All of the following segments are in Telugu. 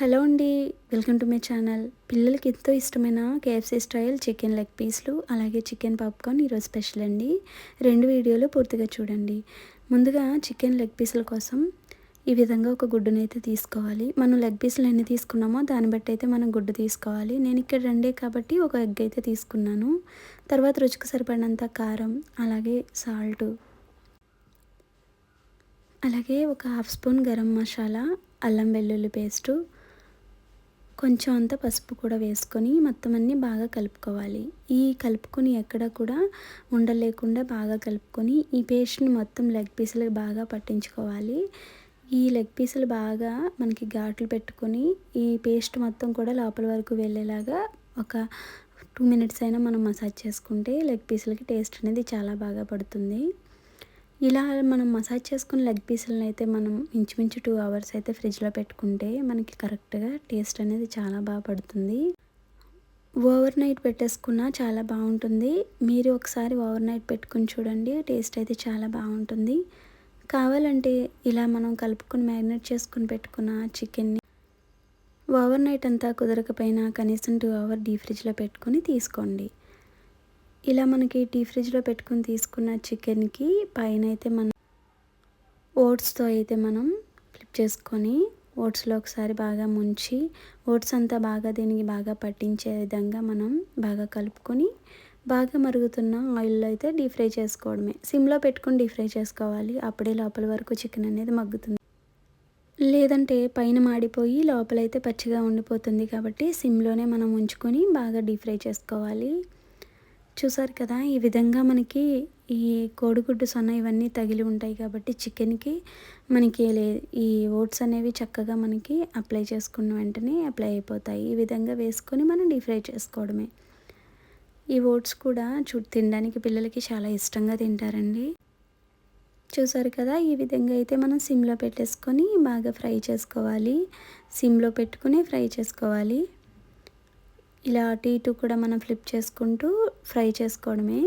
హలో అండి వెల్కమ్ టు మై ఛానల్. పిల్లలకి ఎంతో ఇష్టమైన కేఎఫ్సీ స్టైల్ చికెన్ లెగ్ పీస్లు అలాగే చికెన్ పాప్కార్న్ ఈరోజు స్పెషల్ అండి. రెండు వీడియోలు పూర్తిగా చూడండి. ముందుగా చికెన్ లెగ్ పీసుల కోసం ఈ విధంగా ఒక గుడ్డునైతే తీసుకోవాలి. మనం లెగ్ పీసులు ఎన్ని తీసుకున్నామో దాన్ని బట్టి అయితే మనం గుడ్డు తీసుకోవాలి. నేను ఇక్కడ రెండే కాబట్టి ఒక ఎగ్ అయితే తీసుకున్నాను. తర్వాత రుచికి సరిపడినంత కారం అలాగే సాల్ట్ అలాగే ఒక హాఫ్ స్పూన్ గరం మసాలా అల్లం వెల్లుల్లి పేస్టు కొంచెం అంత పసుపు కూడా వేసుకొని మొత్తం అన్నీ బాగా కలుపుకోవాలి. ఈ కలుపుకొని ఎక్కడ కూడా ఉండలేకుండా బాగా కలుపుకొని ఈ పేస్ట్ని మొత్తం లెగ్ పీసులకు బాగా పట్టించుకోవాలి. ఈ లెగ్ పీసులు బాగా మనకి ఘాట్లు పెట్టుకొని ఈ పేస్ట్ మొత్తం కూడా లోపల వరకు వెళ్ళేలాగా ఒక టూ మినిట్స్ అయినా మనం మసాజ్ చేసుకుంటే లెగ్ పీసులకి టేస్ట్ అనేది చాలా బాగా పడుతుంది. ఇలా మనం మసాజ్ చేసుకున్న లెగ్ పీసులను అయితే మనం ఇంచుమించు టూ అవర్స్ అయితే ఫ్రిడ్జ్లో పెట్టుకుంటే మనకి కరెక్ట్గా టేస్ట్ అనేది చాలా బాగా పడుతుంది. ఓవర్ నైట్ పెట్టేసుకున్నా చాలా బాగుంటుంది. మీరు ఒకసారి ఓవర్ నైట్ పెట్టుకుని చూడండి టేస్ట్ అయితే చాలా బాగుంటుంది. కావాలంటే ఇలా మనం కలుపుకొని మ్యారినేట్ చేసుకుని పెట్టుకున్న చికెన్ని ఓవర్ నైట్ అంతా కుదరకపోయినా కనీసం టూ అవర్ డీ ఫ్రిడ్జ్లో పెట్టుకొని తీసుకోండి. ఇలా మనకి టీ ఫ్రిడ్జ్లో పెట్టుకుని తీసుకున్న చికెన్కి పైన అయితే మనం ఓట్స్తో అయితే మనం ఫ్లిప్ చేసుకొని ఓట్స్లో ఒకసారి బాగా ముంచి ఓట్స్ అంతా బాగా దీనికి బాగా పట్టించే విధంగా మనం బాగా కలుపుకొని బాగా మరుగుతున్న ఆయిల్లో అయితే డీప్ ఫ్రై చేసుకోవడమే. సిమ్లో పెట్టుకొని డీప్ ఫ్రై చేసుకోవాలి. అప్పుడే లోపల వరకు చికెన్ అనేది మగ్గుతుంది. లేదంటే పైన మాడిపోయి లోపలైతే పచ్చిగా ఉండిపోతుంది కాబట్టి సిమ్లోనే మనం ఉంచుకొని బాగా డీప్ ఫ్రై చేసుకోవాలి. చూసారు కదా ఈ విధంగా మనకి ఈ కోడిగుడ్డు సొన్న ఇవన్నీ తగిలి ఉంటాయి కాబట్టి చికెన్కి మనకి ఈ ఓట్స్ అనేవి చక్కగా మనకి అప్లై చేసుకున్న వెంటనే అప్లై అయిపోతాయి. ఈ విధంగా వేసుకొని మనం డీప్ ఫ్రై చేసుకోవడమే. ఈ ఓట్స్ కూడా చూ తినడానికి పిల్లలకి చాలా ఇష్టంగా తింటారండి. చూసారు కదా ఈ విధంగా అయితే మనం సిమ్లో పెట్టేసుకొని బాగా ఫ్రై చేసుకోవాలి. సిమ్లో పెట్టుకుని ఫ్రై చేసుకోవాలి. ఇలా అటు ఇటు కూడా మనం ఫ్లిప్ చేసుకుంటూ ఫ్రై చేసుకోవడమే.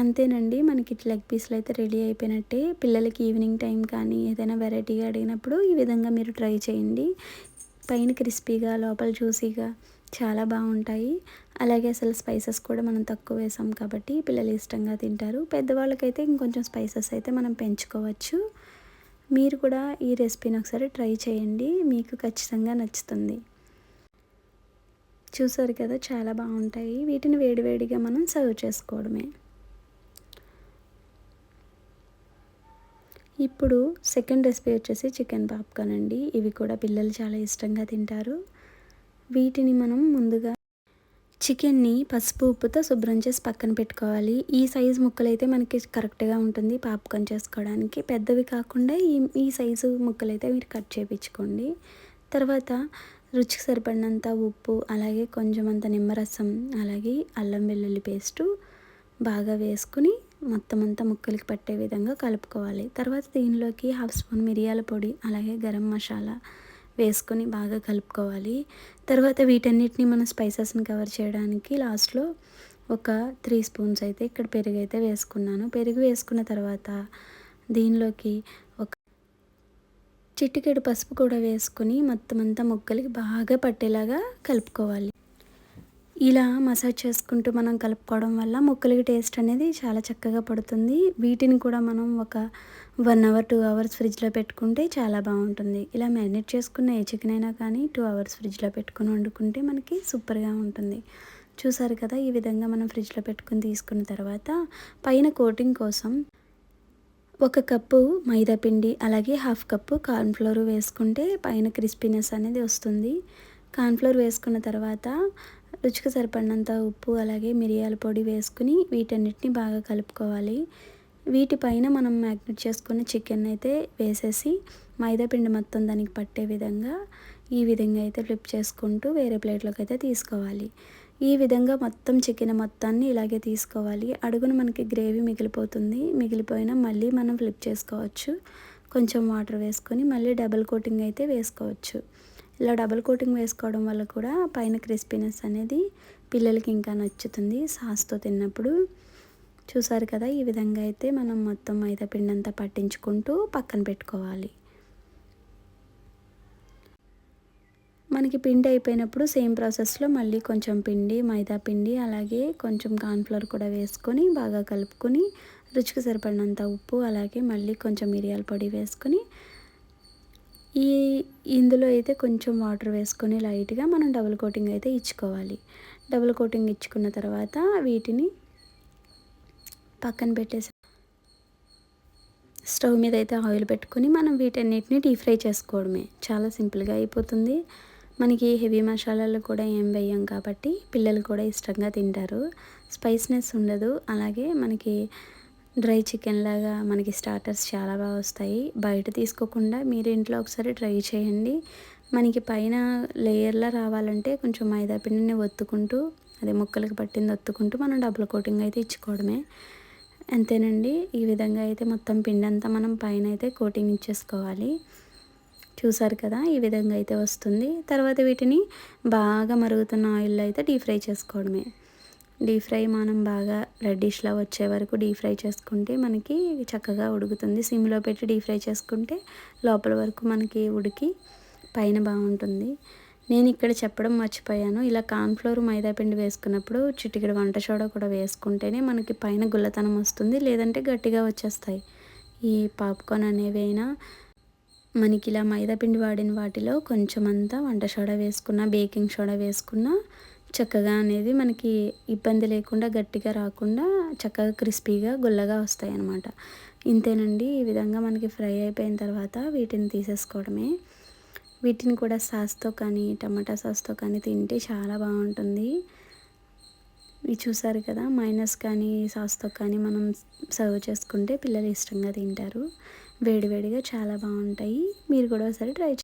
అంతేనండి మనకి లెగ్ పీస్లు అయితే రెడీ అయిపోయినట్టే. పిల్లలకి ఈవినింగ్ టైం కానీ ఏదైనా వెరైటీగా అడిగినప్పుడు ఈ విధంగా మీరు ట్రై చేయండి. పైన క్రిస్పీగా లోపల జ్యూసీగా చాలా బాగుంటాయి. అలాగే అసలు స్పైసెస్ కూడా మనం తక్కువ వేసాం కాబట్టి పిల్లలు ఇష్టంగా తింటారు. పెద్దవాళ్ళకైతే ఇంకొంచెం స్పైసెస్ అయితే మనం పెంచుకోవచ్చు. మీరు కూడా ఈ రెసిపీని ఒకసారి ట్రై చేయండి. మీకు ఖచ్చితంగా నచ్చుతుంది. చూసారు కదా చాలా బాగుంటాయి. వీటిని వేడివేడిగా మనం సర్వ్ చేసుకోవడమే. ఇప్పుడు సెకండ్ రెసిపీ వచ్చేసి చికెన్ పాప్కార్న్ అండి. ఇవి కూడా పిల్లలు చాలా ఇష్టంగా తింటారు. వీటిని మనం ముందుగా చికెన్ని పసుపు ఉప్పుతో శుభ్రం చేసి పక్కన పెట్టుకోవాలి. ఈ సైజు ముక్కలు అయితే మనకి కరెక్ట్గా ఉంటుంది పాప్కార్న్ చేసుకోవడానికి. పెద్దవి కాకుండా ఈ ఈ సైజు ముక్కలు అయితే మీరు కట్ చేయించుకోండి తర్వాత రుచికి సరిపడినంత ఉప్పు అలాగే కొంచెం అంత నిమ్మరసం అలాగే అల్లం వెల్లుల్లి పేస్టు బాగా వేసుకుని మొత్తం అంతా ముక్కలకి పట్టే విధంగా కలుపుకోవాలి. తర్వాత దీనిలోకి హాఫ్ స్పూన్ మిరియాల పొడి అలాగే గరం మసాలా వేసుకొని బాగా కలుపుకోవాలి. తర్వాత వీటన్నిటిని మనం స్పైసెస్ని కవర్ చేయడానికి లాస్ట్లో ఒక త్రీ స్పూన్స్ అయితే ఇక్కడ పెరుగు అయితే వేసుకున్నాను. పెరుగు వేసుకున్న తర్వాత దీనిలోకి చిటికెడు పసుపు కూడా వేసుకుని మొత్తం అంతా ముక్కలకి బాగా పట్టేలాగా కలుపుకోవాలి. ఇలా మసాజ్ చేసుకుంటూ మనం కలుపుకోవడం వల్ల ముక్కలకి టేస్ట్ అనేది చాలా చక్కగా పడుతుంది. వీటిని కూడా మనం ఒక వన్ అవర్ టూ అవర్స్ ఫ్రిడ్జ్లో పెట్టుకుంటే చాలా బాగుంటుంది. ఇలా మ్యారినేట్ చేసుకున్న ఏ చికెన్ అయినా కానీ టూ అవర్స్ ఫ్రిడ్జ్లో పెట్టుకుని వండుకుంటే మనకి సూపర్గా ఉంటుంది. చూసారు కదా ఈ విధంగా మనం ఫ్రిడ్జ్లో పెట్టుకుని తీసుకున్న తర్వాత పైన కోటింగ్ కోసం ఒక కప్పు మైదాపిండి అలాగే హాఫ్ కప్పు కార్న్ఫ్లోర్ వేసుకుంటే పైన క్రిస్పీనెస్ అనేది వస్తుంది. కార్న్ఫ్లోర్ వేసుకున్న తర్వాత రుచికి సరిపడినంత ఉప్పు అలాగే మిరియాల పొడి వేసుకుని వీటన్నిటిని బాగా కలుపుకోవాలి. వీటిపైన మనం మ్యాగ్నెట్ చేసుకున్న చికెన్ అయితే వేసేసి మైదా పిండి మొత్తం దానికి పట్టే విధంగా ఈ విధంగా అయితే ఫ్లిప్ చేసుకుంటూ వేరే ప్లేట్లోకి అయితే తీసుకోవాలి. ఈ విధంగా మొత్తం చికెన్ మొత్తాన్ని ఇలాగే తీసుకోవాలి. అడుగున మనకి గ్రేవీ మిగిలిపోతుంది. మిగిలిపోయినా మళ్ళీ మనం ఫ్లిప్ చేసుకోవచ్చు. కొంచెం వాటర్ వేసుకొని మళ్ళీ డబల్ కోటింగ్ అయితే వేసుకోవచ్చు. ఇలా డబల్ కోటింగ్ వేసుకోవడం వల్ల కూడా పైన క్రిస్పీనెస్ అనేది పిల్లలకి ఇంకా నచ్చుతుంది సాస్తో తిన్నప్పుడు. చూసారు కదా ఈ విధంగా అయితే మనం మొత్తం మైదా పిండి అంతా పట్టించుకుంటూ పక్కన పెట్టుకోవాలి. మనకి పిండి అయిపోయినప్పుడు సేమ్ ప్రాసెస్లో మళ్ళీ కొంచెం పిండి మైదా పిండి అలాగే కొంచెం కార్న్ఫ్లవర్ కూడా వేసుకొని బాగా కలుపుకొని రుచికి సరిపడినంత ఉప్పు అలాగే మళ్ళీ కొంచెం మిరియాల పొడి వేసుకొని ఈ ఇందులో అయితే కొంచెం వాటర్ వేసుకొని లైట్గా మనం డబుల్ కోటింగ్ అయితే ఇచ్చుకోవాలి. డబుల్ కోటింగ్ ఇచ్చుకున్న తర్వాత వీటిని పక్కన పెట్టేసి స్టవ్ మీద అయితే ఆయిల్ పెట్టుకొని మనం వీటన్నిటిని డీప్ ఫ్రై చేసుకోవడమే. చాలా సింపుల్గా అయిపోతుంది. మనకి హెవీ మసాలాలు కూడా ఏం వేయం కాబట్టి పిల్లలు కూడా ఇష్టంగా తింటారు. స్పైస్నెస్ ఉండదు. అలాగే మనకి డ్రై చికెన్ లాగా మనకి స్టార్టర్స్ చాలా బాగా వస్తాయి. బయట తీసుకోకుండా మీరు ఇంట్లో ఒకసారి ట్రై చేయండి. మనకి పైన లేయర్లా రావాలంటే కొంచెం మైదా పిండిని ఒత్తుకుంటూ అదే ముక్కలకు పట్టింది ఒత్తుకుంటూ మనం డబుల్ కోటింగ్ అయితే ఇచ్చుకోవడమే. అంతేనండి. ఈ విధంగా అయితే మొత్తం పిండి అంతా మనం పైన అయితే కోటింగ్ ఇచ్చేసుకోవాలి. చూసారు కదా ఈ విధంగా అయితే వస్తుంది. తర్వాత వీటిని బాగా మరుగుతున్న ఆయిల్లో అయితే డీప్ ఫ్రై చేసుకోవడమే. డీప్ ఫ్రై మనం బాగా రెడ్డిష్లా వచ్చే వరకు డీప్ ఫ్రై చేసుకుంటే మనకి చక్కగా ఉడుకుతుంది. సిమ్లో పెట్టి డీప్ ఫ్రై చేసుకుంటే లోపల వరకు మనకి ఉడికి పైన బాగుంటుంది. నేను ఇక్కడ చెప్పడం మర్చిపోయాను. ఇలా కార్న్ఫ్లోర్ మైదాపిండి వేసుకున్నప్పుడు చిటికెడు వంట సోడా కూడా వేసుకుంటేనే మనకి పైన గుల్లతనం వస్తుంది లేదంటే గట్టిగా వచ్చేస్తాయి. ఈ పాప్కార్న్ అనేవి అయినా మనకి ఇలా మైదాపిండి వాడిన వాటిలో కొంచెం అంతా వంట సోడా వేసుకున్న బేకింగ్ సోడా వేసుకున్న చక్కగా అనేది మనకి ఇబ్బంది లేకుండా గట్టిగా రాకుండా చక్కగా క్రిస్పీగా గుల్లగా వస్తాయి అన్నమాట ఇంతేనండి. ఈ విధంగా మనకి ఫ్రై అయిపోయిన తర్వాత వీటిని తీసేసుకోవడమే. వీటిని కూడా సాస్తో కానీ టమాటా సాస్తో కానీ తింటే చాలా బాగుంటుంది. ఇవి చూసారు కదా మైనస్ కానీ సాస్తో కానీ మనం సర్వ్ చేసుకుంటే పిల్లలు ఇష్టంగా తింటారు. వేడివేడిగా చాలా బాగుంటాయి. మీరు కూడా ఒకసారి ట్రై